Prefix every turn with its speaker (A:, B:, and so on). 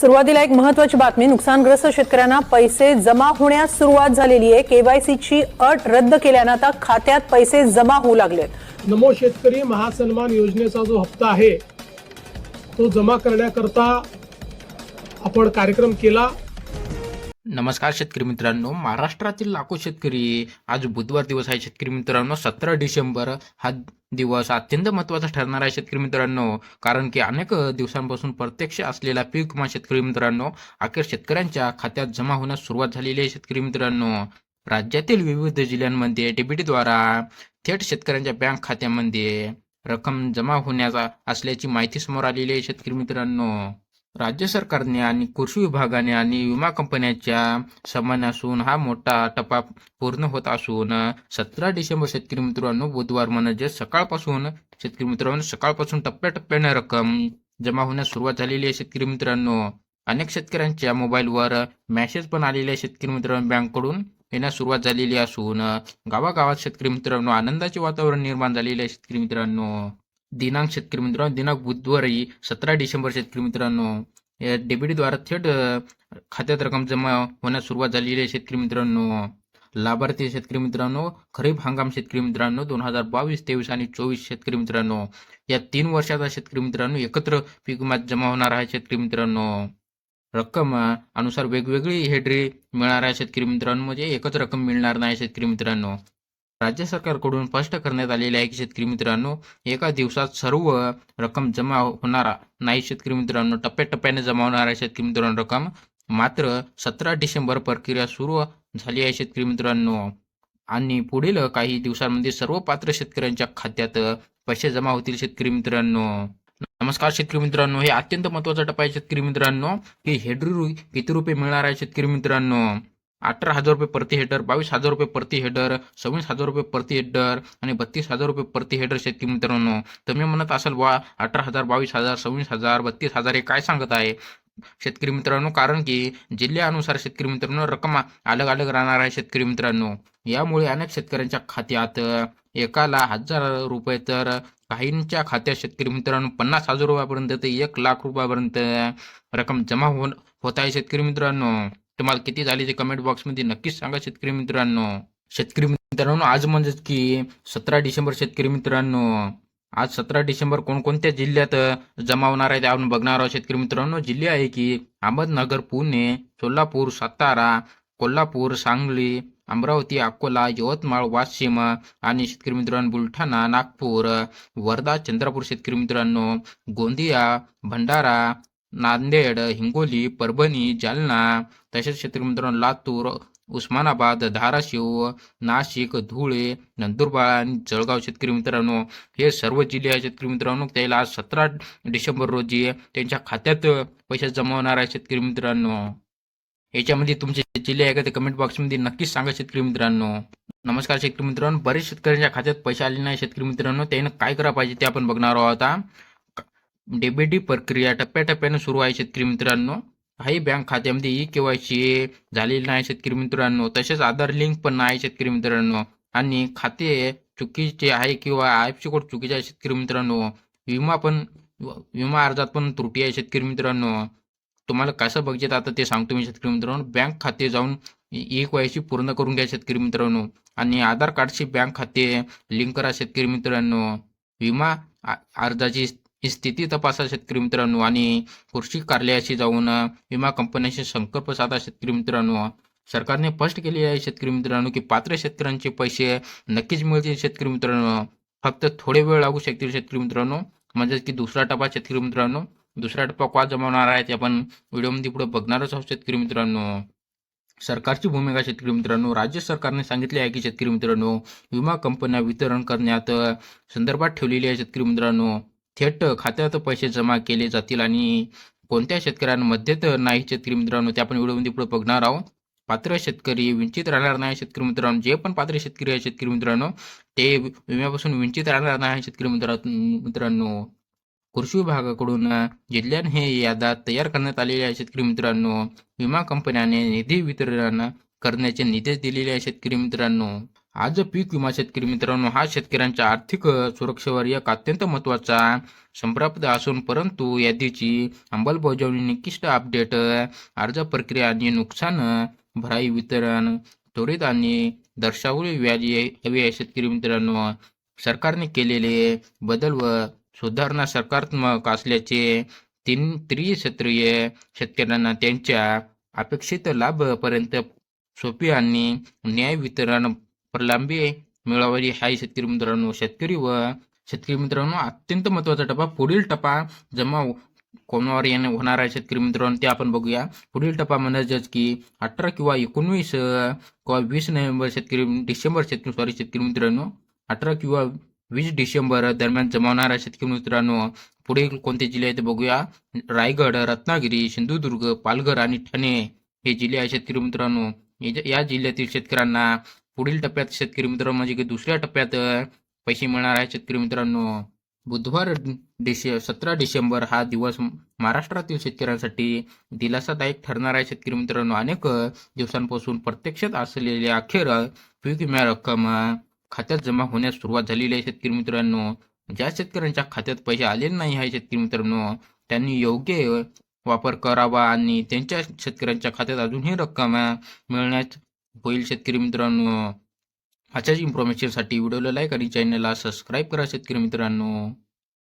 A: सुरुवातीला एक महत्वाची बातमी नुकसानग्रस्त शेतकऱ्यांना पैसे जमा होण्यास सुरुवात झालेली आहे. केवायसीची अट रद्द केल्यानं आता खात्यात पैसे जमा होऊ लागलेत.
B: नमो शेतकरी महासन्मान योजनेचा जो हप्ता आहे तो जमा करण्याकरता आपण कार्यक्रम केला.
C: नमस्कार शेतकरी मित्रांनो. महाराष्ट्रातील लाखो शेतकरी आज बुधवार दिवस आहे. शेतकरी मित्रांनो सतरा डिसेंबर हा दिवस अत्यंत महत्त्वाचा ठरणार आहे शेतकरी मित्रांनो. कारण की अनेक दिवसांपासून प्रत्यक्ष असलेला पीक विमा शेतकरी मित्रांनो अखेर शेतकऱ्यांच्या खात्यात जमा होण्यास सुरुवात झालेली आहे शेतकरी मित्रांनो. राज्यातील विविध जिल्ह्यांमध्ये डीबीटीद्वारा थेट शेतकऱ्यांच्या बँक खात्यामध्ये रक्कम जमा होण्याचा असल्याची माहिती समोर आलेली आहे शेतकरी मित्रांनो. राज्य सरकारने आणि कृषी विभागाने आणि विमा कंपन्यांच्या समान असून हा मोठा टप्पा पूर्ण होत असून सतरा डिसेंबर शेतकरी मित्रांनो बुधवार म्हणजे सकाळपासून शेतकरी मित्रांनो सकाळपासून टप्प्याटप्प्याने रक्कम जमा होण्यास सुरुवात झालेली आहे शेतकरी मित्रांनो. अनेक शेतकऱ्यांच्या मोबाईलवर मेसेज पण आलेले आहे शेतकरी मित्रांनो बँककडून. येण्यास सुरुवात झालेली असून गावागावात शेतकरी मित्रांनो आनंदाचे वातावरण निर्माण झालेले आहे शेतकरी मित्रांनो. दिनांक शेतकरी मित्रांनो दिनांक बुधवारी सतरा डिसेंबर शेतकरी मित्रांनो या डेबिटद्वारा थेट खात्यात रक्कम जमा होण्यास सुरुवात झालेली आहे शेतकरी मित्रांनो. लाभार्थी शेतकरी मित्रांनो खरीप हंगाम शेतकरी मित्रांनो दोन हजार बावीस तेवीस आणि चोवीस शेतकरी मित्रांनो या तीन वर्षाचा शेतकरी मित्रांनो एकत्र पीक विमा जमा होणार आहे शेतकरी मित्रांनो. रक्कम अनुसार वेगवेगळी हेडरी मिळणार आहे शेतकरी मित्रांनो म्हणजे एकच रक्कम मिळणार नाही शेतकरी मित्रांनो. राज्य सरकारकडून स्पष्ट करण्यात आलेले आहे की शेतकरी मित्रांनो एका दिवसात सर्व रक्कम जमा होणारा नाही शेतकरी मित्रांनो टप्प्याटप्प्याने जमा होणार आहे शेतकरी मित्रांनो रक्कम मात्र सतरा डिसेंबर प्रक्रिया सुरू झाली आहे शेतकरी मित्रांनो. आणि पुढील काही दिवसांमध्ये सर्व पात्र शेतकऱ्यांच्या खात्यात पैसे जमा होतील शेतकरी मित्रांनो. नमस्कार शेतकरी मित्रांनो हे अत्यंत महत्त्वाचा टप्पा आहे शेतकरी मित्रांनो की हेडरी किती रुपये मिळणार आहे शेतकरी मित्रांनो? अठरा हजार रुपये प्रति हेडर बावीस हजार रुपये प्रति हेडर सव्वीस हजार रुपये प्रति हेडर आणि बत्तीस हजार रुपये प्रति हेडर शेतकरी मित्रांनो. तुम्ही म्हणत असाल वा अठरा हजार बावीस हजार सव्वीस हजार बत्तीस हजार हे काय सांगत आहे? शेतकरी मित्रांनो कारण की जिल्ह्यानुसार शेतकरी मित्रांनो रक्कम अलग अलग राहणार आहे शेतकरी मित्रांनो. यामुळे अनेक शेतकऱ्यांच्या खात्यात एकाला हजार रुपये तर काहींच्या खात्यात शेतकरी मित्रांनो पन्नास हजार रुपयापर्यंत ते एक लाख रुपयापर्यंत रक्कम जमा होऊन होत आहे शेतकरी मित्रांनो. तुम्हाला किती झाली ते कमेंट बॉक्समध्ये नक्कीच सांगा शेतकरी मित्रांनो. शेतकरी मित्रांनो आज म्हणजेच की सतरा डिसेंबर शेतकरी मित्रांनो. आज सतरा डिसेंबर कोणकोणत्या जिल्ह्यात जमावणार जमा होणार आहे ते आपण बघणार आहोत शेतकरी मित्रांनो. जिल्हे आहे की अहमदनगर पुणे सोलापूर सातारा कोल्हापूर सांगली अमरावती अकोला यवतमाळ वाशिम आणि शेतकरी मित्रांनो बुलढाणा नागपूर वर्धा चंद्रपूर शेतकरी मित्रांनो गोंदिया भंडारा नांदेड हिंगोली परभणी जालना तसेच शेतकरी मित्रांनो लातूर उस्मानाबाद धाराशिव नाशिक धुळे नंदुरबार आणि जळगाव शेतकरी मित्रांनो हे सर्व जिल्हे आहे शेतकरी मित्रांनो त्याला आज सतरा डिसेंबर रोजी त्यांच्या खात्यात पैसे जमा होणार आहे शेतकरी मित्रांनो. याच्यामध्ये तुमचे जिल्हे आहे का ते कमेंट बॉक्समध्ये नक्कीच सांगा शेतकरी मित्रांनो. नमस्कार शेतकरी मित्रांनो बरेच शेतकऱ्यांच्या खात्यात पैसे आले नाही शेतकरी मित्रांनो त्यानं काय करा पाहिजे ते आपण बघणार आहोत आता डेबिटी प्रक्रिया टप्प्याटप्प्याने सुरू आहे शेतकरी मित्रांनो. काही बँक खात्यामध्ये ई केवायसी झालेली नाही शेतकरी मित्रांनो. तसेच आधार लिंक पण नाही शेतकरी मित्रांनो. आणि खाते चुकीचे आहे किंवा आय एफ सी कोड चुकीचे आहे शेतकरी मित्रांनो. विमा पण विमा अर्जात पण त्रुटी आहे शेतकरी मित्रांनो. तुम्हाला कसं बघित आता ते सांगतो मी शेतकरी मित्रांनो. बँक खाते जाऊन ई केवायसी पूर्ण करून घ्या शेतकरी मित्रांनो. आणि आधार कार्डशी बँक खाते लिंक करा शेतकरी मित्रांनो. विमा अर्जाची ही स्थिती तपासा शेतकरी मित्रांनो आणि कृषी कार्यालयाशी जाऊन विमा कंपन्यांशी संकल्प साधा शेतकरी मित्रांनो. सरकारने स्पष्ट केले आहे शेतकरी मित्रांनो की पात्र शेतकऱ्यांचे पैसे नक्कीच मिळतील शेतकरी मित्रांनो. फक्त थोडे वेळ लागू शकतील शेतकरी मित्रांनो. म्हणजे की दुसरा टप्पा शेतकरी मित्रांनो. दुसरा टप्पा का जमवणार आहे ते आपण व्हिडिओमध्ये पुढे बघणारच आहोत शेतकरी मित्रांनो. सरकारची भूमिका शेतकरी मित्रांनो. राज्य सरकारने सांगितले आहे की शेतकरी मित्रांनो विमा कंपन्या वितरण करण्यात संदर्भात ठेवलेली आहे शेतकरी मित्रांनो. थेट खात्यात पैसे जमा केले जातील आणि कोणत्या शेतकऱ्यांमध्ये तर नाही शेतकरी मित्रांनो ते आपण व्हिडिओमध्ये पुढे बघणार आहोत. पात्र शेतकरी वंचित राहणार नाही शेतकरी मित्रांनो जे पण पात्र शेतकरी आहे शेतकरी मित्रांनो ते विम्यापासून वंचित राहणार नाही शेतकरी मित्रा मित्रांनो. कृषी विभागाकडून जिल्ह्यात हे यादा तयार करण्यात आलेले आहे शेतकरी मित्रांनो. विमा कंपन्याने निधी वितरण करण्याचे निर्देश दिलेले आहे शेतकरी मित्रांनो. आज पीक विमा शेतकरी मित्रांनो हा शेतकऱ्यांच्या आर्थिक सुरक्षेवर एक अत्यंत महत्त्वाचा संप्राप्त असून परंतु यादीची अंमलबजावणी निकिष्ट अपडेट अर्ज प्रक्रिया आणि नुकसान भराई वितरण त्वरित आणि दर्शावले व्याज हवे शेतकरी मित्रांनो. सरकारने केलेले बदल व सुधारणा सकारात्मक असल्याचे तीन त्रिसत्रीय शेतकऱ्यांना त्यांच्या अपेक्षित लाभपर्यंत सोपी आणि न्याय वितरण प्रलांबी मिळावली हाय शेतकरी मित्रांनो शेतकरी व शेतकरी मित्रांनो अत्यंत महत्त्वाचा टप्पा पुढील टप्पा जमा कोणावर येणे होणार आहे शेतकरी मित्रांनो ते आपण बघूया. पुढील टप्पा म्हणजेच की अठरा किंवा एकोणवीस किंवा वीस नोव्हेंबर शेतकरी डिसेंबर शेतकरी सॉरी शेतकरी मित्रांनो अठरा किंवा वीस डिसेंबर दरम्यान जमा होणार आहे शेतकरी मित्रांनो. पुढे कोणते जिल्हे आहेत बघूया. रायगड रत्नागिरी सिंधुदुर्ग पालघर आणि ठाणे हे जिल्हे आहेत शेतकरी मित्रांनो. या जिल्ह्यातील शेतकऱ्यांना पुढील टप्प्यात शेतकरी मित्रांनो म्हणजे की दुसऱ्या टप्प्यात पैसे मिळणार आहे शेतकरी मित्रांनो. बुधवार डिसे सतरा डिसेंबर हा दिवस महाराष्ट्रातील शेतकऱ्यांसाठी दिलासादायक ठरणार आहे शेतकरी मित्रांनो. अनेक दिवसांपासून प्रत्यक्षात असलेल्या अखेर पीक विमा रक्कम खात्यात जमा होण्यास सुरुवात झालेली आहे शेतकरी मित्रांनो. ज्या शेतकऱ्यांच्या खात्यात पैसे आलेले नाही आहे शेतकरी मित्रांनो त्यांनी योग्य वापर करावा आणि त्यांच्या शेतकऱ्यांच्या खात्यात अजूनही रक्कम मिळण्यास होईल शेतकरी मित्रांनो अशाच इन्फॉर्मेशनसाठी व्हिडिओला लाईक आणि चॅनलला सबस्क्राईब करा शेतकरी मित्रांनो.